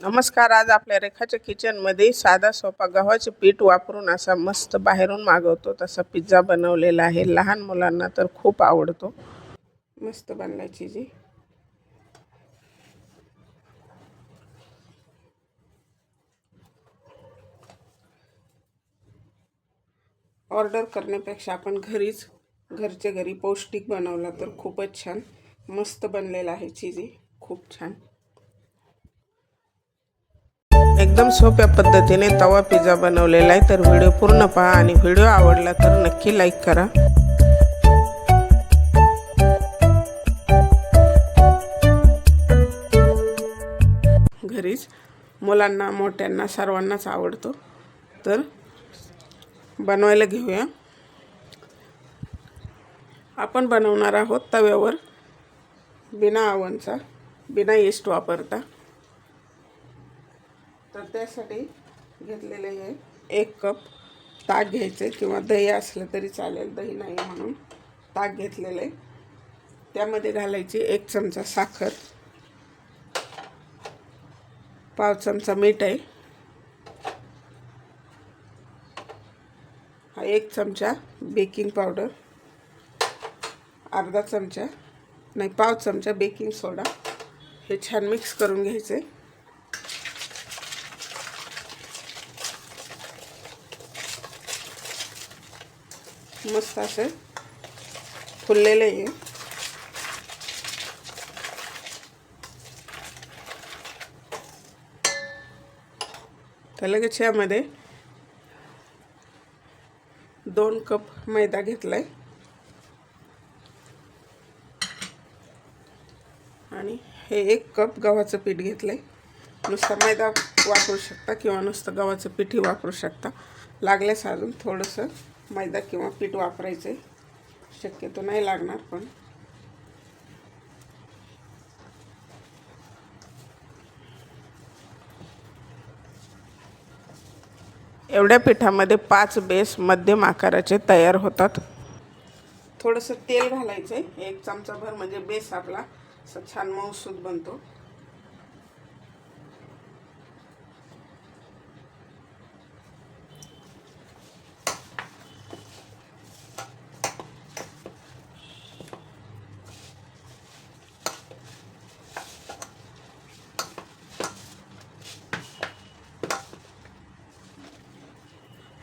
नमस्कार आज आपल्या रेखाच्या किचनमध्ये साधा सोपा गव्हाचे पीठ वापरून असा मस्त बाहेरून मागवतो. तसा पिझ्झा बनवलेला आहे. लहान मुलांना तर खूप आवडतो. मस्त बनलायची जी. ऑर्डर करण्यापेक्षा आपण घरीच घरच्या घरी पौष्टिक बनवला तर खूपच छान मस्त बनलेला आहे चिजी. खूप छान. एकदम सोप्या पद्धतीने तवा पिझ्झा बनवलेला आहे. तर व्हिडिओ पूर्ण पहा आणि व्हिडिओ आवडला तर नक्की लाईक करा. घरीच मुलांना मोठ्यांना सर्वांनाच आवडतो. तर बनवायला घेऊया. आपण बनवणार आहोत तव्यावर बिना आवनचा बिना येस्ट वापरता. तर त्यासाठी घेतलेले हे एक कप ताक घ्यायचे किंवा दही असलं तरी चालेल दही नाही म्हणून ताक घेतलेले. त्यामध्ये घालायची एक चमचा साखर पाव चमचा मीठ आहे हा एक चमचा बेकिंग पावडर अर्धा चमचा नाही पाव चमचा बेकिंग सोडा. हे छान मिक्स करून घ्यायचे. मस्त असे फुललेले आहे तर लगेच यामध्ये दोन कप मैदा घेतलाय. आणि हे एक कप गव्हाचं पीठ घेतलंय. नुसता मैदा वापरू शकता किंवा नुसतं गव्हाचं पीठही वापरू शकता. लागल्यास अजून थोडंसं मैदा किंवा पीठ वापरायचं शक्यतो नाही लागणार पण. एवढ्या पिठामध्ये पाच बेस मध्यम आकाराचे तयार होतात. थोडंसं तेल घालायचं आहे एक चमचाभर म्हणजे बेस आपला असं छान मऊसूद बनतो.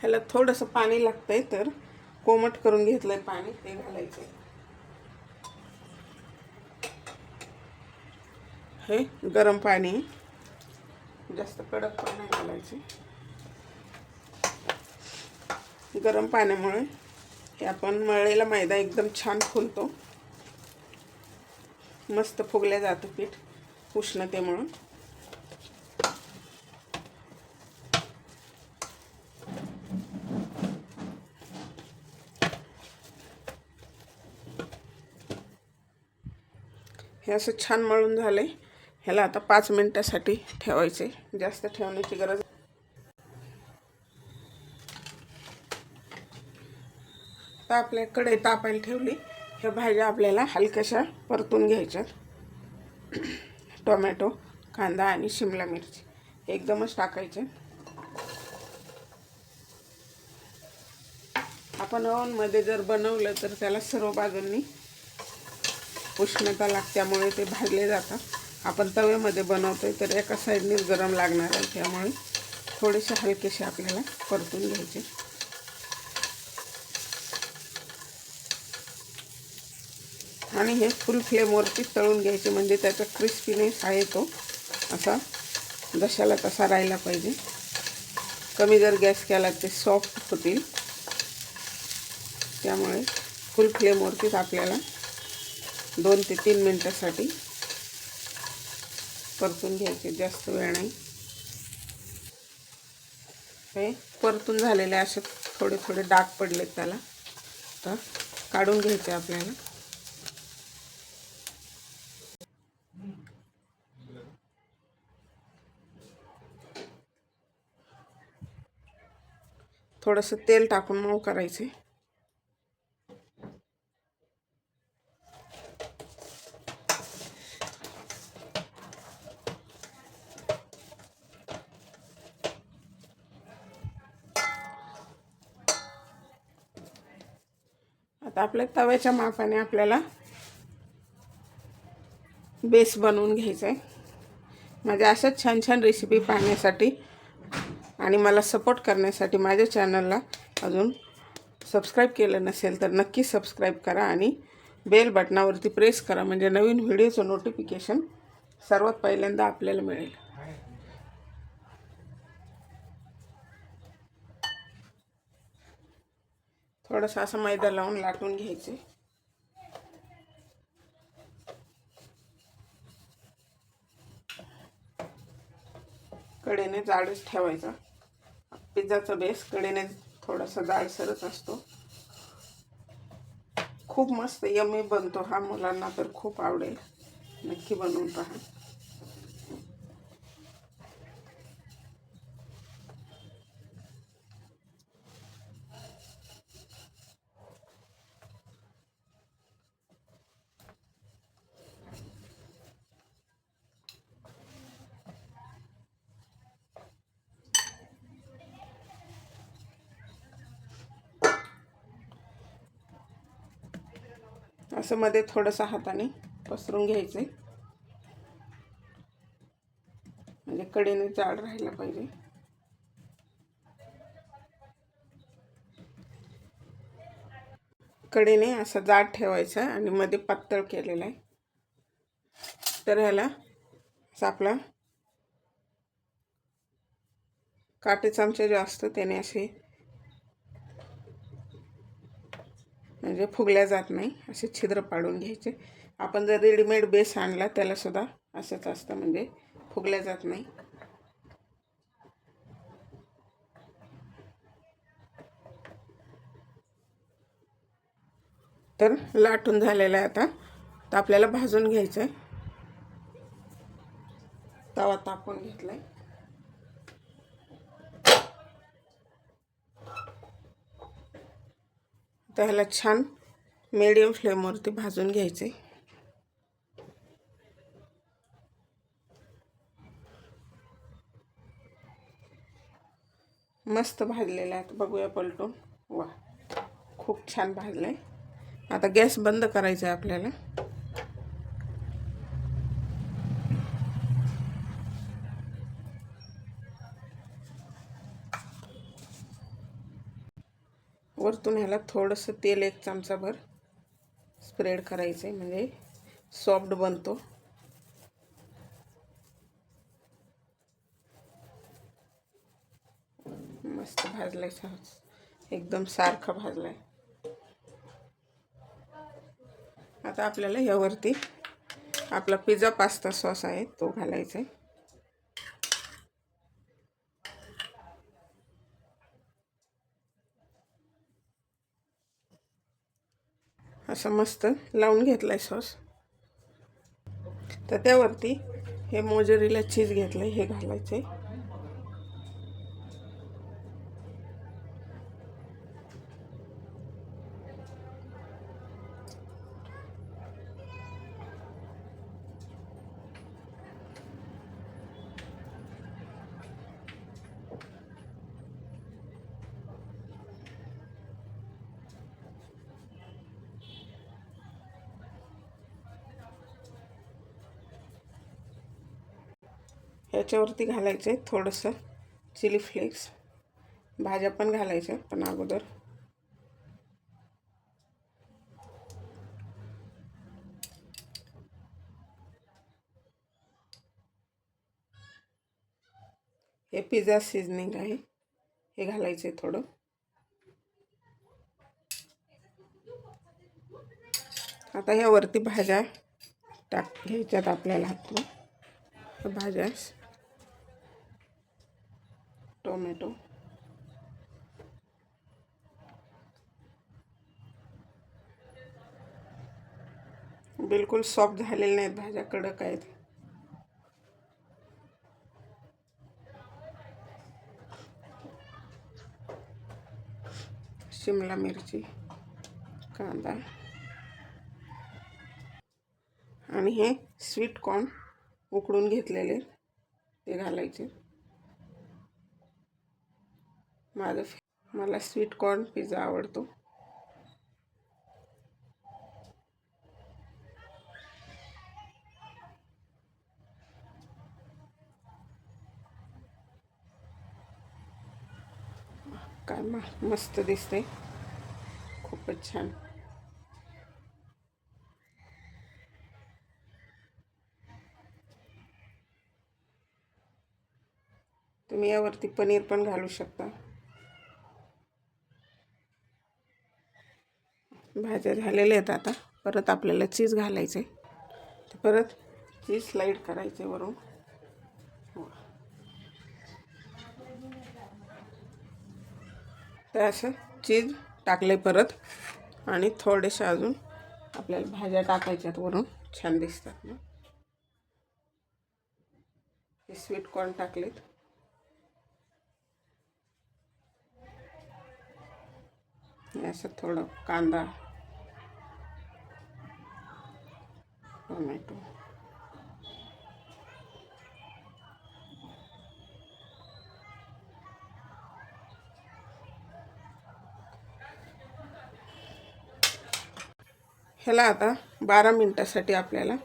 ह्याला थोडंसं पाणी लागतंय तर कोमट करून घेतलंय पाणी ते घालायचं हे गरम पाणी जास्त कडक पण नाही घालायचे. गरम पाण्यामुळे हे आपण मळलेला मैदा एकदम छान फुलतो. मस्त फुगल्या जातं पीठ उष्णतेमुळं. हे असं छान मळून झालं आहे ह्याला आता पाच मिनटासाठी ठेवायचे. जास्त ठेवण्याची गरज तर आपल्याकडे तापायला ठेवली. ह्या भाज्या आपल्याला हलक्याशा परतून घ्यायच्या टोमॅटो कांदा आणि शिमला मिरची एकदमच टाकायचे आपण ओव्हनमध्ये जर बनवलं तर त्याला सर्व बाजूंनी उष्णता लागत्यामुळे ते भाजले जातात. आपण तव्यामध्ये बनवतोय तर एका साईडनेच गरम लागणार आहे. त्यामुळे थोडेसे हलकेसे आपल्याला परतून घ्यायचे. आणि हे फुल फ्लेमवरती तळून घ्यायचे. म्हणजे त्याचा क्रिस्पीनेस आहे तो. असा जशाला तसा राहिला पाहिजे. कमी जर गॅस केला ते सॉफ्ट होतील. त्यामुळे फुल फ्लेमवरतीच आपल्याला दोन ते तीन मिनटासाठी परतून घ्यायचे जास्त वेळ नाही. हे परतून झालेले असे थोडे थोडे डाग पडलेत त्याला. तर काढून घ्यायचे आपल्याला. थोडंसं तेल टाकून मऊ करायचे. आता आपल्या तव्याच्या मापाने आपल्याला बेस बनवून घ्यायचा आहे माझ्या म्हणजे अशाच छान छान रेसिपी पाहण्यासाठी आणि मला सपोर्ट करण्यासाठी माझ्या चॅनलला अजून सबस्क्राईब केलं नसेल तर नक्की सबस्क्राईब करा आणि बेल बटनावरती प्रेस करा. म्हणजे नवीन व्हिडिओचं नोटिफिकेशन सर्वात पहिल्यांदा आपल्याला मिळेल. थोडंसं असं मैदा लावून लाटून घ्यायचे. कडेने जाडच ठेवायचा. पिझ्झाचा बेस कडेने थोडासा जाडसरच असतो. खूप मस्त यमी बनतो हा मुलांना तर खूप आवडेल. नक्की बनवून पहा. असं मध्ये थोडंसं हाताने पसरून घ्यायचं म्हणजे कडेने जाड राहायला पाहिजे. कडेने असं जाड ठेवायचं आणि मध्ये पातळ केलेलं आहे. तर ह्याला असं आपला काटे चमचे जे असतं त्याने असे म्हणजे फुगल्या जात नाही असे छिद्र पाडून घ्यायचे. आपण जर रेडीमेड बेस आणला त्यालासुद्धा असंच असतं म्हणजे फुगल्या जात नाही. तर लाटून झालेलं आहे आता. तर आपल्याला भाजून घ्यायचं आहे तवा तापून घेतला आहे तर ह्याला छान मीडियम फ्लेमवरती भाजून घ्यायचे. मस्त भाजलेलं आहे. बघूया पलटून. वा खूप छान भाजलं आहे आता गॅस बंद करायचा आहे आपल्याला. वरतून ह्याला थोडंसं तेल एक चमचाभर स्प्रेड करायचं आहे म्हणजे सॉफ्ट बनतो. मस्त भाजलाय एकदम सारखं भाजलाय. आता आपल्याला यावरती आपला पिझ्झा पास्ता सॉस आहे तो घालायचा आहे असं मस्त लावून घेतला आहे सॉस. तर त्यावरती हे मोजरीला चीज घेतलं आहे हे घालायचं आहे त्याच्यावरती घालायचं आहे थोडंसं चिली फ्लेक्स. भाज्या पण घालायच्या पण अगोदर. हे पिझ्झा सिझनिंग आहे. हे घालायचं आहे थोडं. आता ह्यावरती भाज्या टाक घ्यायच्यात आपल्याला हातून. भाज्या. टोमॅटो. बिलकुल सॉफ्ट झालेले नाहीत भाज्या कडक आहेत. शिमला मिरची कांदा. आणि हे स्वीट कॉर्न उकडून घेतलेले ते घालायचे. माझं मला स्वीट कॉर्न पिझ्झा आवडतो. काय मस्त दिसते खूपच छान. तुम्ही यावरती पनीर पण घालू शकता. भाज्या झालेल्या आहेत आता. परत आपल्याला चीज घालायचं आहे तर परत चीज स्लाईड करायचे वरून. तर असं चीज टाकले परत. आणि थोडेसे अजून आपल्याला भाज्या टाकायच्यात वरून. छान दिसतात ना. हे स्वीट कॉर्न टाकलेत. असं थोडं कांदा टोमॅटो ह्याला आता बारा मिनटासाठी आपल्याला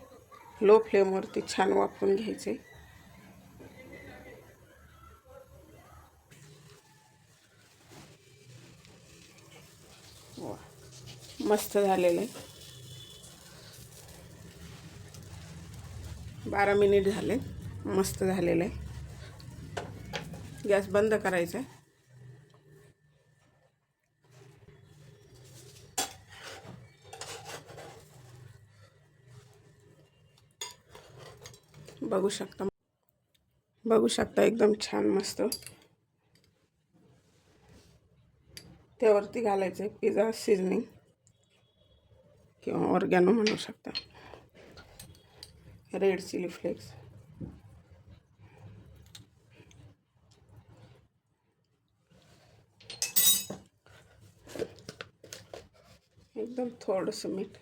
लो फ्लेमवरती छान वापरून घ्यायचे वा मस्त झालेलं आहे. बारा मिनिट झाले. मस्त झालेलं आहे. गॅस बंद करायचा आहे. बघू शकता. बघू शकता एकदम छान मस्त. त्यावरती घालायचं आहे पिझ्झा सिझनिंग किंवा ऑर्गॅनो म्हणू शकता. Red chilli flakes. एकदम थोडंसं मीठ।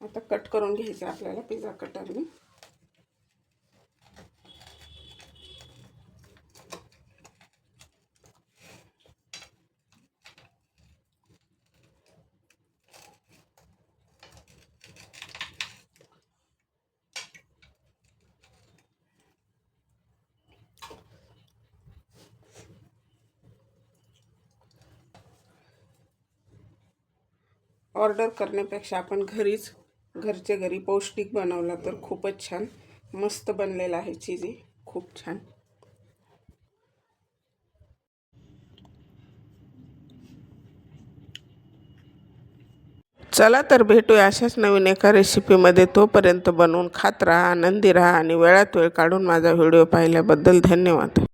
आता कट करून घ्यायचं आपल्याला पिझ्झा कटरने. ऑर्डर करण्यापेक्षा आपण घरीच घरचे घरी पौष्टिक बनवला तर खूपच छान. मस्त बनलेला आहे चिजी. खूप छान. चला तर भेटूया अशाच नवीन एका रेसिपीमध्ये तोपर्यंत बनवून खात राहा आनंदी राहा आणि वेळात वेळ काढून माझा व्हिडिओ पाहिल्याबद्दल धन्यवाद.